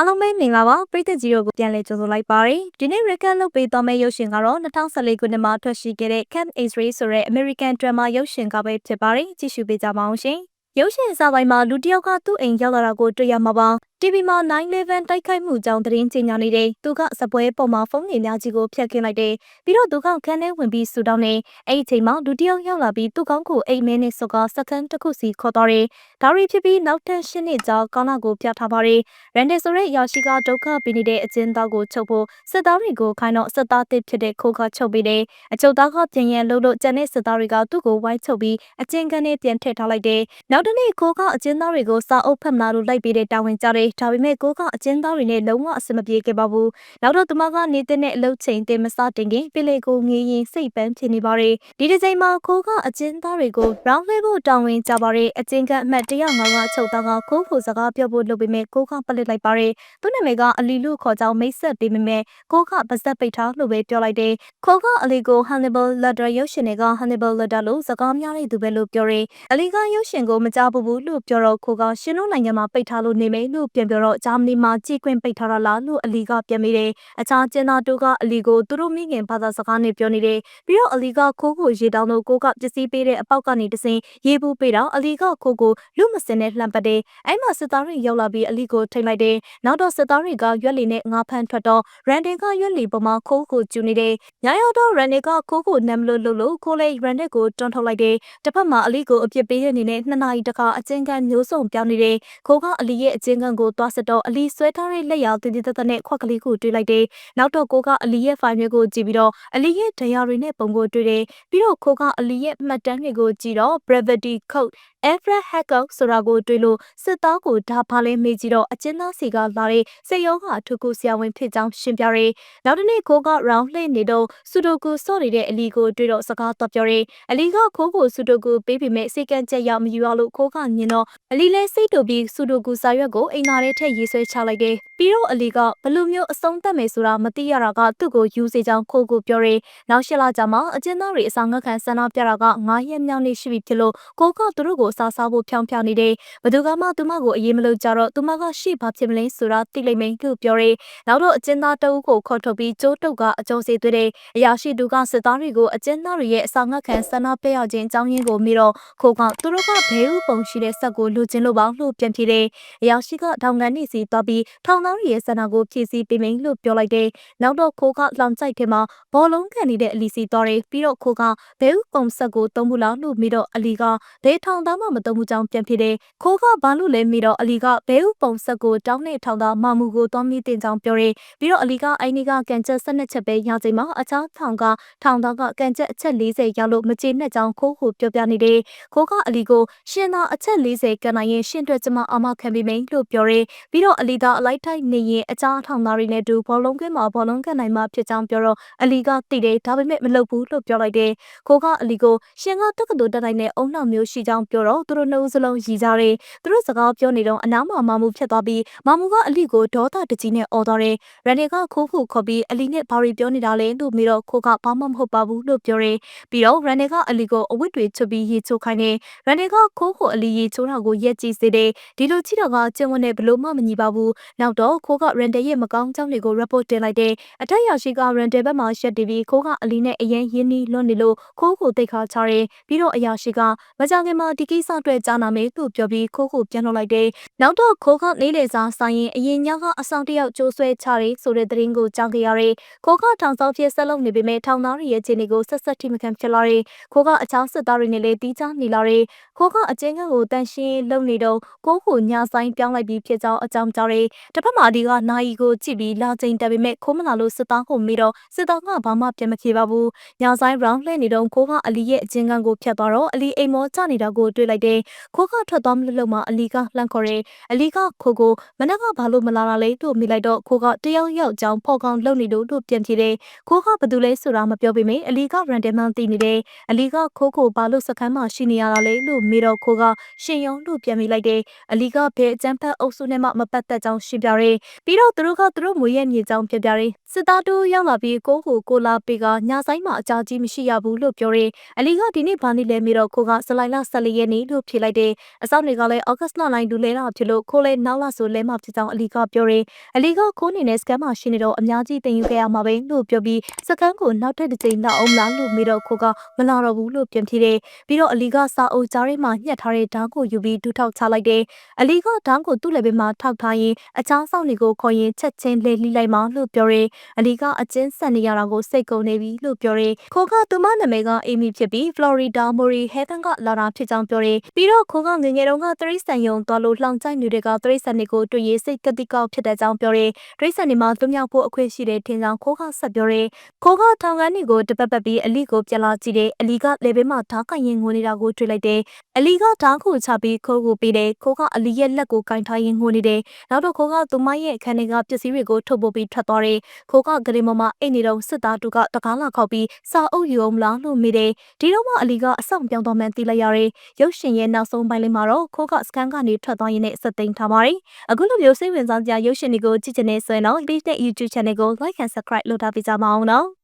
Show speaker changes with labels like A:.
A: အားလုံးပဲမင်္ဂလာပါပရိသတ်ကြီးတို့ကိုပြန်လည်ကြိုဆိုလိုက်ပါတယ်ဒီနေ့ record လုပ်ပေးသွားမယ့်ရုပ်ရှင်ကတော့2014ခုနှစ်မှာထွက်ရှိခဲ့တဲ့ Camp Israel ဆိုတဲ့ American drama ရုပ်ရှင်ကပဲဖြစ်ပါတယ်ကြည့်ရှုပေးကြပါအောင်ရှင်ရုပ်ရှင်အစပိုင်းမှာလူတစ်ယောက်ကသူ့အိမ်ရောက်လာတာကိုတွေ့ရမှာပါ TV မှာ911တိုက်ခိုက်မှုကြောင့်သတင်းကြေညာနေတဲ့သူကစပွဲပေါ်မှာဖုန်းတွေများကြီးကိုဖျက်ခင်းလိုက်တယ်ပြီးတော့သူကခန်းထဲဝင်ပြီးဆူတောင်းနေအဲ့ဒီအချိန်မှာလူတစ်ယောက်ရောက်လာပြီးသူ့ကောင်းကိုအိမ်မဲနဲ့စောကစကန်တစ်ခုစီခေါ်သွားတယ်ဒါရီဖြစ်ပြီးနောက်ထပ်ရှင်းနှစ်ကြာကောင်းလာကိုပြထားပါတယ်ရန်ဒယ်ဆိုတဲ့ရာရှိကဒုက္ခပေးနေတဲ့အကျဉ်းသားကိုချုပ်ဖို့စစ်သားတွေကိုခိုင်းတော့စစ်သားတစ်ဖြစ်တဲ့ခိုးကချုပ်ပေးတယ်အချုပ်သားကပြင်ရန်လို့လို့ကျန်တဲ့စစ်သားတွေကသူ့ကိုဝိုင်းချုပ်ပြီးအကျဉ်းခန်းထဲပြန်ထည့်ထားလိုက်တယ်နောက်တနေ့ခိုးကအကျဉ်းသားတွေကိုစာအုပ်ဖတ်မလာလို့လိုက်ပေးတဲ့တာဝန်ကြတယ်ဒါပေမဲ့ကိုကအကျဉ်းသားတွေနဲ့လုံးဝအဆင်မပြေခဲ့ပါဘူးနောက်တော့သူမကနေတဲ့အလုပ်ချိန်တင်မစတင်ခင်ပင်လေကိုငေးရင်စိတ်ပန်းဖြစ်နေပါတယ်ဒီဒီဇိန်မှာကိုကအကျဉ်းသားတွေကို round လဲဖို့တာဝန်ကြပါတယ်အကျဉ်းကအမှတ်105ကချုပ်သားကကိုဖို့စကားပြောဖို့လုပ်ပေမဲ့ကိုကပလစ်လိုက်ပါတယ်သူ့နာမည်ကအလီလို့ခေါ်ကြောင်းမိတ်ဆက်ပေးပေမဲ့ကိုကပါဇက်ပိတ်ထားလို့ပဲပြောလိုက်တယ်ခိုးကအလီကို Hannibal Lecter ရုပ်ရှင်တွေက Hannibal Lecter လို့စကားများတဲ့သူပဲလို့ပြောတယ်အလီကရုပ်ရှင်ကိုမကြားဘူးလို့ပြောတော့ခိုးကရှင်တို့နိုင်ငံမှာပိတ်ထားလို့နေမယ်လို့ပြန်ပြောတော့ဂျာမနီမှာကြည့်ခွင့်ပိတ်ထားတာလားလို့အလီကပြန်မိတယ်။အခြားကျင်းသားတို့ကအလီကိုသူတို့မိခင်ဘာသာစကားနဲ့ပြောနေတယ်။ပြီးတော့အလီကခိုးကိုရေတောင်းလို့ကိုကပစ္စည်းပေးတဲ့အပေါက်ကနေတစင်ရေးဘူးပေးတော့အလီကခိုးကိုလူမစင်နဲ့လှမ်းပတ်တယ်။အဲ့မှာစစ်သားတွေရောက်လာပြီးအလီကိုထိတ်လိုက်တယ်။နောက်တော့စစ်သားတွေကရွက်လီနဲ့ငါဖမ်းထွက်တော့ရန်ဒင်ကရွက်လီပေါ်မှာခိုးကိုကျူနေတယ်။ညရောက်တော့ရန်ဒင်ကခိုးကိုနမ်လို့လို့လို့ခိုးလေးရန်ဒင်ကိုတွန်းထုတ်လိုက်တယ်။တစ်ဖက်မှာအလီကိုအပြစ်ပေးရနေနဲ့နှစ်နာရီတခါအကျဉ်းကန်းမျိုးစုံပြောင်းနေတယ်။ခိုးကအလီရဲ့အကျဉ်းကန်းကိုသွားစစ်တော့အလီဆွဲထားတဲ့လက်ရာတည်တည်တတ်နဲ့ခွက်ကလေးကိုတွေ့လိုက်တယ်။နောက်တော့ကိုကအလီရဲ့ဖိုင်တွေကိုကြည့်ပြီးတော့အလီရဲ့ဒဏ်ရာတွေနဲ့ပုံကိုတွေ့တယ်။ပြီးတော့ကိုကအလီရဲ့မှတ်တမ်းတွေကိုကြည့်တော့ Brevity Code Everett Hackett ဆိုတာကိုတွေ့လို့စစ်သားကိုဒါဖားလဲမေးကြည့်တော့အကျဉ်းသားစီကလာတဲ့စေယောကထုခုဆရာဝန်ဖြစ်ကြောင်းရှင်းပြရဲ။နောက်တနေ့ကိုက round လှည့်နေတော့ဆူဒိုကူစော့နေတဲ့အလီကိုတွေ့တော့စကားတော့ပြောရဲ။အလီကခိုးကိုဆူဒိုကူပေးပေမဲ့စိတ်ကန့်ချက်ရောက်မယူရလို့ခိုးကညင်တော့အလီလဲစိတ်တူပြီးဆူဒိုကူစာရွက်ကိုအိမ်သားထဲထည့်ရေးဆွဲချလိုက်တယ်။ပြီးတော့အလီကဘလူမျိုးအဆုံးသတ်မယ်ဆိုတာမသိရတာကသူ့ကိုယူစေကြောင်းခိုးကိုပြောရဲ။နောက်ရှစ်လကြာမှအကျဉ်းသားတွေအစာငတ်ခံဆန္ဒပြတာက9ရက်မြောက်နေ့ရှိပြီဖြစ်လို့ကိုကသူတို့ကိုစားစားဖို့ဖြောင်းဖြောင်းနေတယ်။ဘသူကမှသူမကိုအရေးမလို့ကြတော့သူမကရှေ့ဘာဖြစ်မလဲဆိုတာသိလိမ့်မယ်လို့ပြောရဲ။နောက်တော့အကျဉ်းသားတအုပ်ကိုခေါ်ထုတ်ပြီးကျိုးတုတ်ကအကျုံးစေသွေးတယ်။အရာရှိသူကစစ်သားတွေကိုအကျဉ်းသားတွေရဲ့အစာငတ်ခံဆန္ဒပြရခြင်းအကြောင်းရင်းကိုမိတော့ခိုကသူတို့ကဘဲဥပုံရှိတဲ့ဆက်ကိုလူချင်းလို့ပေါလို့ပြန်ပြေတယ်။အရာရှိကထောင်ကန်နေစီသွားပြီးထောင်သားတွေရဲ့ဆန္ဒကိုဖြည့်ဆည်းပေးမယ်လို့ပြောလိုက်တယ်။နောက်တော့ခိုကလောင်ကြိုက်ထဲမှာဘောလုံးခံနေတဲ့အလီစီသွားတယ်ပြီးတော့ခိုကဘဲဥပုံဆက်ကိုသုံးဘူးလားလို့မိတော့အလီကဘဲထောင်သားမှမသုံးဘူးကြောင်းပြန်ပြေတယ်။ခိုကဘာလို့လဲမိတော့အလီကဘဲဥပုံဆက်ကိုတောင်းနေထောင်သားမမှုကိုသွားမိတင်ကြောင်းပြောတယ်။ပြီးတော့အလီကအိုင်နီကကန်ချက်၁၂ချက်ပဲရချိန်မှာအခြားထောင်ကထောင်သားကကန်ချက်အချက်40ရောက်လို့မကျေနပ်ကြောင်းခိုးကိုပြောပြနေတယ်။ခိုကအလီကိုရှင်သာအချက်40ကန်နိုင်ရင်ရှင်အတွက်ကျမအာမခံပေးမယ်လို့ပြောရဲပြီးတော့အလီသာအလိုက်ထိုက်နေရင်အခြားထောင်သားတွေနဲ့တူဘောလုံးကွင်းမှာဘောလုံးကန်နိုင်မှာဖြစ်ကြောင်းပြောတော့အလီကသိတယ်ဒါပေမဲ့မလုပ်ဘူးလို့ပြောလိုက်တယ်။ခိုကအလီကိုရှင်ကတက္ကသိုလ်တက်နိုင်တဲ့အုံနောက်မျိုးရှိကြောင်းပြောတော့သူတို့နှစ်ဦးစလုံးရည်ကြတယ်။သူတို့စကားပြောနေတော့အနားမှာမမှုဖြစ်သွားပြီးမမှုကအလီကိုဒေါသတကြီးနဲ့အော်သွားတယ်။ရန်နေကခိုးခုခေါ်ပြီးအလီနဲ့ဘာရီပြောနေတာလဲလို့မေးတော့ခိုကဘာမှမဟုတ်ပါဘူးလို့ပြောတယ်။ပြီးတော့ရန်နေကအလီကိုအဝတ်တွေချွတ်ပြီးရေချိုးခိုင်းတယ်။ရန်နေကခိုးခုအလီရေချိုးတာကိုရက်ကြည့်စေတယ်။ဒီလိုကြည့်တော့ကကျင်းဝနဲ့ဘလို့မှမညီပါဘူး။နောက်တော့ခိုးကရန်တယ်ရဲ့မကောင်းကြောင်းတွေကို report တင်လိုက်တယ်။အထက်ရရှိကရန်တယ်ဘက်မှာရှက်တီပြီးခိုးကအလီနဲ့အရင်ရင်းနှီးလွတ်နေလို့ခိုးကိုတိတ်ခါချတယ်။ပြီးတော့အရာရှိကမကြခင်မှာဒီကိစ္စအတွက်ကြားနာမယ်လို့ပြောပြီးခိုးကိုပြန်လှုပ်လိုက်တယ်။နောက်တော့ခိုးကလေးလေစာဆိုင်ရင်အရင်ညကအဆောင်တယောက်ကျိုးဆွဲချတယ်ဆိုတဲ့သတင်းကိုကြားခဲ့ရတယ်။ခိုးကထောင်ဆောင်ဖြစ်ဆက်လုပ်နေပေမဲ့ထောင်သားတွေရဲ့ခြေနေကိုဆက်ဆက်ထိမခံဖြစ်လာတယ်။ခိုးကအချောင်းစစ်သားတွေနဲ့လည်းတီးခြားနေလာတယ်။ခိုးကအကျဉ်းကကိုတန်ရှင်းလုပ်နေတော့ကိုကိုညဆိုင်ပြောင်းလိုက်ပြီးဖြစ်ကြောင်းအကြောင်းကြားတယ်။တစ်ဖက်မှာဒီကနာယီကိုကြည့်ပြီးလာချိန်တက်ပေမဲ့ခိုးမလာလို့စစ်သားကိုမေးတော့စစ်သားကဘာမှပြန်မဖြေပါဘူး။ညဆိုင် round လှည့်နေတော့ခိုးကအလီရဲ့အကျဉ်းကန်းကိုဖြတ်သွားတော့အလီအိမ်မောချနေတာကိုတွေ့လိုက်တယ်။ခိုးကထွက်သွားမလို့လို့မှအလီကလှမ်းခေါ်တယ်။အလီကခိုးကိုမနက်ကဘာလို့မလာတာလဲလို့မေးလိုက်တော့ခိုးကတယောက်ယောက်ကြောင်ဖော်ကောင်လုပ်နေလို့လို့ပြန်ဖြေတယ်။ခိုးကဘာတူလဲဆိုတာမပြောပေမဲ့အလီက random မှသိနေတယ်။အလီကခိုးကိုဘာလို့စခန်းမှာရှိနေရတာလဲလို့မေးတော့ခိုးကရှင်ယုံလို့ပြန်မိလိုက်တယ်။အလီကဘယ်အကျန်းဖက်အုပ်စုနဲ့မှမပတ်သက်ကြောင်းရှင်းပြရဲတယ်ပြီးတော့သူတို့ကသူတို့မွေရဲ့မြေကြောင်းပြောပြတယ်စစ်သားတို့ရောက်လာပြီးကိုကိုကိုလာပေးကညဆိုင်မှာအကြာကြီးမရှိရဘူးလို့ပြောတယ်အလီကဒီနေ့ဘာနေ့လဲမေတော့ခိုကဇလိုင်လ14ရက်နေ့လို့ဖြေလိုက်တယ်အစောင့်တွေကလည်းဩဂတ်လလိုင်းဒူလဲတာဖြစ်လို့ခိုလဲနောက်လာဆိုလဲမှဖြစ်ကြောင်းအလီကပြောတယ်အလီကခိုးနေနဲ့စကန်မှာရှိနေတော့အများကြီးတင်ယူခဲ့ရမှာပဲလို့ပြောပြီးစကန်ကိုနောက်ထပ်တစ်ကြိမ်နောက်အောင်လားလို့မေတော့ခိုကမလာတော့ဘူးလို့ပြန်ဖြေတယ်ပြီးတော့အလီကစာအုပ်ကြားထဲမှာညှက်ထားတဲ့ဓာတ်ကိုယူပြီးဒူထောက်ချလိုက်တယ်အလီကဓာတ်ကိုသူ့လက်ဘေးမှာထောက်ထားရင်အချောင်းဆောင်တွေကိုခေါ်ရင်ချက်ချင်းလေလိလိုက်မှလို့ပြောတယ်အလီကအကျဉ်းဆက်နေရတာကိုစိတ်ကုန်နေပြီလို့ပြောတယ်ခိုကသူမနာမည်ကအေမီဖြစ်ပြီး Florida Mori Heaven ကလာတာဖြစ်ကြောင်းပြောတယ်ပြီးတော့ခိုကငငယ်တုန်းကသရိတ်ဆန်ယုံသွားလို့လှောင်ချိုက်နေတဲ့ကသရိတ်ဆန်တွေကိုတွေ့ရစိတ်ကတိကောက်ဖြစ်တဲ့ကြောင်းပြောတယ်သရိတ်ဆန်တွေမှာသူမြောက်ဖို့အခွင့်ရှိတဲ့ထင်ကြောင်းခိုကဆက်ပြောတယ်ခိုကထောင်ကန်းတွေကိုတပတ်ပတ်ပြီးအလီကိုပြန်လာကြည့်တယ်အလီကလေဘေးမှာဓာတ်ကရင်ငိုနေတာကိုတွေ့လိုက်တယ်အလီကဓာတ်ကိုချပြီးခိုးကိုပေးတယ်ခိုကအလီရဲ့လက်ကိုကင်ထားရင်ငိုနေတယ်နောက်တော့ခိုကသူမရဲ့အခန်းထဲကပစ္စည်းတွေကိုထုတ်ပို့ပြီးထွက်သွားတယ်ခိုကဂရေမမအိတ်နေတော့စစ်သားတူကတကားလာခောက်ပြီးစာအုပ်ယူအောင်လားလို့မေးတယ်ဒီတော့မှအလီကအဆောင်ပြောင်းသွားမှန်းသိလိုက်ရတယ်ရုပ်ရှင်ရဲ့နောက်ဆုံးပိုင်းလေးမှာတော့ခိုကစကန်ကနေထွက်သွားရင်းနဲ့စက်သိမ်းထားပါတယ်အခုလိုမျိုးစိတ်ဝင်စားစရာရုပ်ရှင်တွေကိုကြည့်ချင်နေဆိုရင်တော့ Beat တဲ့ YouTube Channel ကို Like and Subscribe လုပ်ထားပေးကြပါအောင်နော်